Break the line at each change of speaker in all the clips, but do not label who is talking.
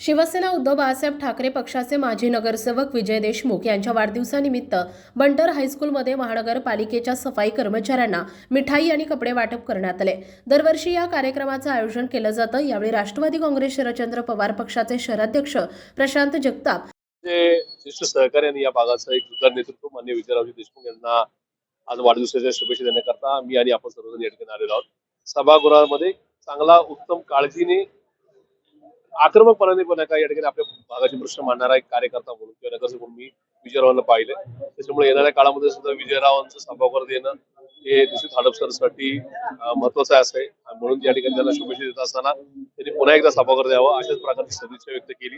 शिवसेना उद्धव बाळासाहेब ठाकरे पक्षाचे माजी नगरसेवक विजय देशमुख यांच्या वाढदिवसानिमित्त बंटर हायस्कूलमध्ये महानगरपालिकेच्या सफाई कर्मचाऱ्यांना मिठाई आणि कपडे वाटप करण्यात आले. दरवर्षी या कार्यक्रमाचं आयोजन केलं जातं. यावेळी राष्ट्रवादी काँग्रेस शरदचंद्र पवार पक्षाचे शहराध्यक्ष प्रशांत जगताप
ज्येष्ठ सहकारी या भागाचं एक नेतृत्व मान्य विजयरावजी देशमुख यांना आज वाढदिवसाच्या शुभेच्छा देण्याकरता मी आणि आपण सर्वजण या ठिकाणी आलेलो आहोत. सभागृहामध्ये चांगला उत्तम काळजीने आक्रमकपणाने पण एका या ठिकाणी आपल्या भागाचे प्रश्न मांडणारा एक कार्यकर्ता म्हणून किंवा नगरसेवक म्हणून मी विजयरावांना पाहिलं. त्याच्यामुळे येणाऱ्या काळामध्ये सुद्धा विजयरावांचं सभागृह देणं हे निश्चित हडपसरसाठी महत्वाचं असं आहे. म्हणून या ठिकाणी त्यांना शुभेच्छा देत असताना त्यांनी पुन्हा एकदा सभागृह द्यावं अशाच प्रकारची सदिच्छा व्यक्त केली.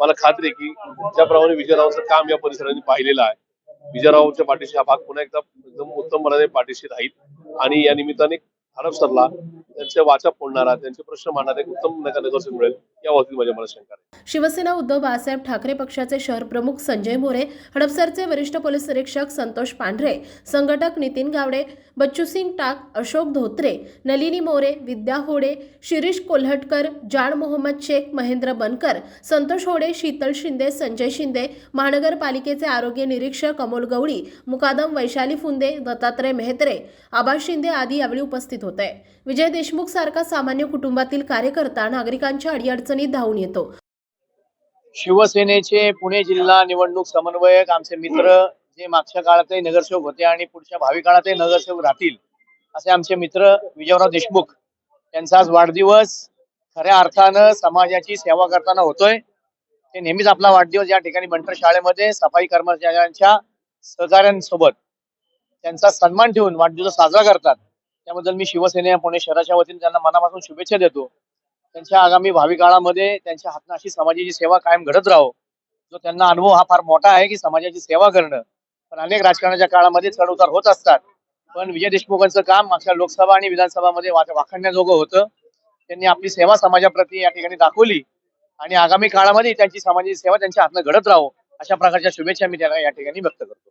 मला खात्री आहे की ज्याप्रमाणे विजयरावांचं काम या परिसराने पाहिलेलं आहे विजयरावांच्या पाठीशी हा भाग पुन्हा एकदा एकदम उत्तमपणाने पाठीशी राहील आणि या निमित्ताने हडपसरला त्यांच्या वाचा फोडणारा त्यांचे प्रश्न मांडणारा एक उत्तम नगरसेवक मिळेल. या बाबतीत माझ्या मला शंका
शिवसेना उद्धव बाळासाहेब ठाकरे पक्षाचे शहर प्रमुख संजय मोरे हडपसरचे वरिष्ठ पोलीस निरीक्षक संतोष पांढरे संघटक नितीन गावडे बच्चूसिंग टाक अशोक धोत्रे नलिनी मोरे विद्या होडे शिरीष कोल्हटकर जाण मोहम्मद शेख महेंद्र बनकर संतोष होडे शीतल शिंदे संजय शिंदे महानगरपालिकेचे आरोग्य निरीक्षक अमोल गवळी मुकादम वैशाली फुंदे दत्तात्रय मेहत्रे आबाज शिंदे आदी यावेळी उपस्थित होते. विजय देशमुख सारखा सामान्य कुटुंबातील कार्यकर्ता नागरिकांच्या अडचणीत धावून येतो.
शिवसेनेचे पुणे जिल्हा निवडणूक समन्वयक आमचे मित्र जे मागच्या काळातही नगरसेवक होते आणि पुढच्या भावी काळातही नगरसेवक राहतील असे आमचे मित्र विजयराव देशमुख यांचा आज वाढदिवस खऱ्या अर्थानं समाजाची सेवा करताना होतोय. ते नेहमीच आपला वाढदिवस या ठिकाणी बंटर शाळेमध्ये सफाई कर्मचाऱ्यांच्या सहकाऱ्यांसोबत त्यांचा सन्मान ठेवून वाढदिवस साजरा करतात. त्याबद्दल मी शिवसेने पुणे शहराच्या वतीने त्यांना मनापासून शुभेच्छा देतो. त्यांच्या आगामी भावी काळामध्ये त्यांच्या हातनं अशी समाजाची सेवा कायम घडत राहो. जो त्यांना अनुभव हा फार मोठा आहे की समाजाची सेवा करणं. पण अनेक राजकारणाच्या काळामध्ये चढ उतार होत असतात. पण विजय देशमुखांचं काम मागच्या लोकसभा आणि विधानसभामध्ये वा- होतं. त्यांनी आपली सेवा समाजाप्रती या ठिकाणी दाखवली. आणि आगामी काळामध्ये त्यांची समाजाची सेवा त्यांच्या हातनं घडत राहो अशा प्रकारच्या शुभेच्छा मी त्यांना या ठिकाणी व्यक्त करतो.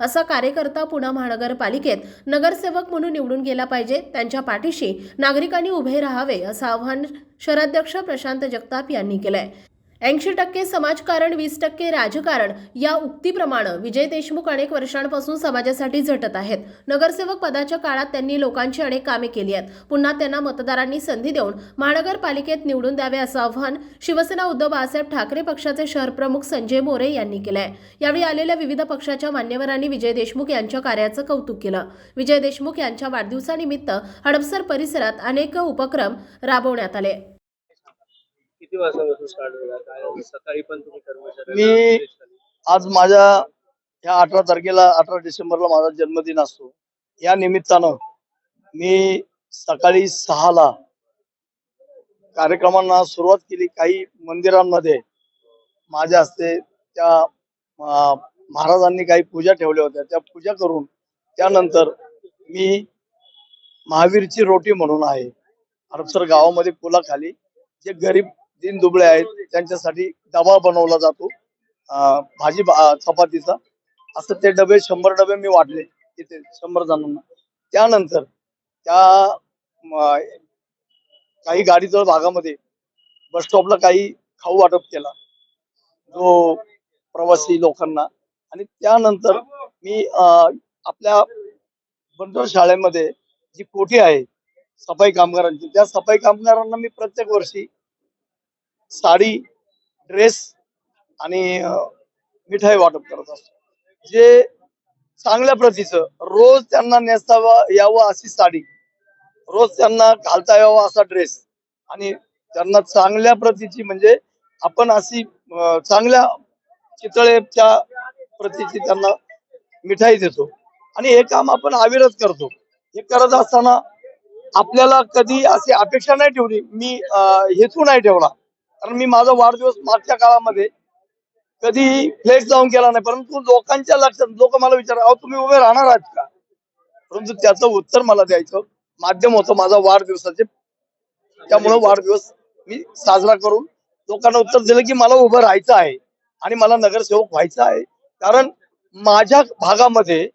असा कार्यकर्ता पुणे महानगरपालिकेत नगरसेवक म्हणून निवडून गेला पाहिजे. त्यांच्या पाठीशी नागरिकांनी उभे राहावे असं आव्हान शहराध्यक्ष प्रशांत जगताप यांनी केलंय. ऐंशी टक्के समाजकारण वीस टक्के राजकारण या उक्तीप्रमाणे विजय देशमुख अनेक वर्षांपासून समाजासाठी झटत आहेत. नगरसेवक पदाच्या काळात त्यांनी लोकांची अनेक कामे केली आहेत. पुन्हा त्यांना मतदारांनी संधी देऊन महानगरपालिकेत निवडून द्यावे असं आव्हान शिवसेना उद्धव बाळासाहेब ठाकरे पक्षाचे शहर प्रमुख संजय मोरे यांनी केलंय. यावेळी आलेल्या विविध पक्षाच्या मान्यवरांनी विजय देशमुख यांच्या कार्याचं कौतुक केलं. विजय देशमुख यांच्या वाढदिवसानिमित्त हडपसर परिसरात अनेक उपक्रम राबवण्यात आले.
किती वाजतापासून स्टार्ट काय सकाळी पण तुम्ही कर्मचारी
मी- आज माझ्या ह्या अठरा तारखेला अठरा डिसेंबरला माझा जन्मदिन असतो. या निमित्तानं मी सकाळी सहाला कार्यक्रमांना सुरुवात केली. काही मंदिरांमध्ये माझ्या हस्ते त्या अं, महाराजांनी काही पूजा ठेवल्या होत्या. त्या पूजा करून त्यानंतर मी महावीरची रोटी म्हणून आहे. हडपसर गावामध्ये पुलाखाली जे गरीब दिन दुबळे आहेत त्यांच्यासाठी डबा बनवला जातो. भाजी चपातीचा. असं ते डबे शंभर डबे मी वाटले तिथे शंभर जणांना. त्यानंतर त्या काही गाडीजवळ भागामध्ये बस स्टॉपला काही खाऊ वाटप केला. जो प्रवासी लोकांना. आणि त्यानंतर मी आपल्या बंदर शाळेमध्ये जी कोठी आहे सफाई कामगारांची त्या सफाई कामगारांना मी प्रत्येक वर्षी साडी ड्रेस आणि मिठाई वाटप करत असतो. जे चांगल्या प्रतीचं रोज त्यांना नेसता यावं अशी साडी रोज त्यांना घालता यावं असा ड्रेस आणि त्यांना चांगल्या प्रतीची म्हणजे आपण अशी चांगल्या चितळेच्या प्रतीची त्यांना मिठाई देतो. आणि हे काम आपण अविरत करतो. हे करत असताना आपल्याला कधी अशी अपेक्षा नाही ठेवली. मी हेतू नाही ठेवला. कारण मी माझा वाढदिवस मागच्या काळामध्ये कधी फ्लेट जाऊन केला नाही परंतु लोकांच्या लक्षात लोक मला विचार अहो तुम्ही उभे राहणार आहात का? परंतु त्याचं उत्तर मला द्यायचं माध्यम होतं माझा वाढदिवसाचे. त्यामुळे वाढदिवस मी साजरा करून लोकांना उत्तर दिलं की मला उभं राहायचं आहे आणि मला नगरसेवक व्हायचं आहे. कारण माझ्या भागामध्ये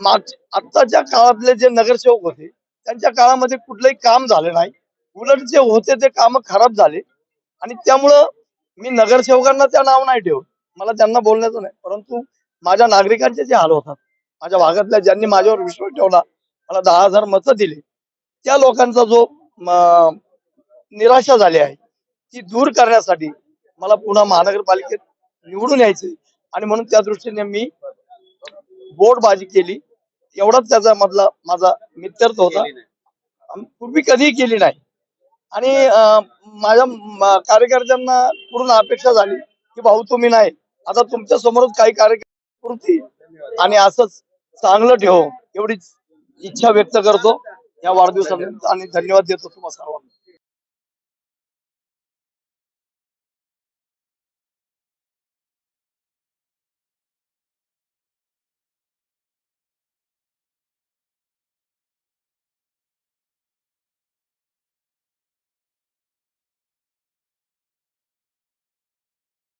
माग आत्ताच्या काळातले जे नगरसेवक होते त्यांच्या काळामध्ये कुठलंही काम झालं नाही. उलट जे होते ते काम खराब झाले. आणि त्यामुळं मी नगरसेवकांना त्या नाव नाही ठेवत मला त्यांना बोलण्याचं नाही. परंतु माझ्या नागरिकांचे जे हाल होतात माझ्या भागातल्या ज्यांनी माझ्यावर विश्वास ठेवला मला दहा हजार मतं दिली त्या लोकांचा जो निराशा झाली आहे ती दूर करण्यासाठी मला पुन्हा महानगरपालिकेत निवडून यायचे आणि म्हणून त्या दृष्टीने मी बोटबाजी केली. एवढाच त्याचा मधला माझा मित्यर्थ होता. पूर्वी कधीही केली नाही. आणि माझ्या कार्यकर्त्यांना पूर्ण अपेक्षा झाली की भाऊ तुम्ही नाही. आता तुमच्या समोरच काही कार्यकर्ते आणि असंच चांगलं ठेव. एवढीच इच्छा व्यक्त करतो. या वाढदिवसानिमित्त आणि धन्यवाद देतो तुम्हाला सर्वांना.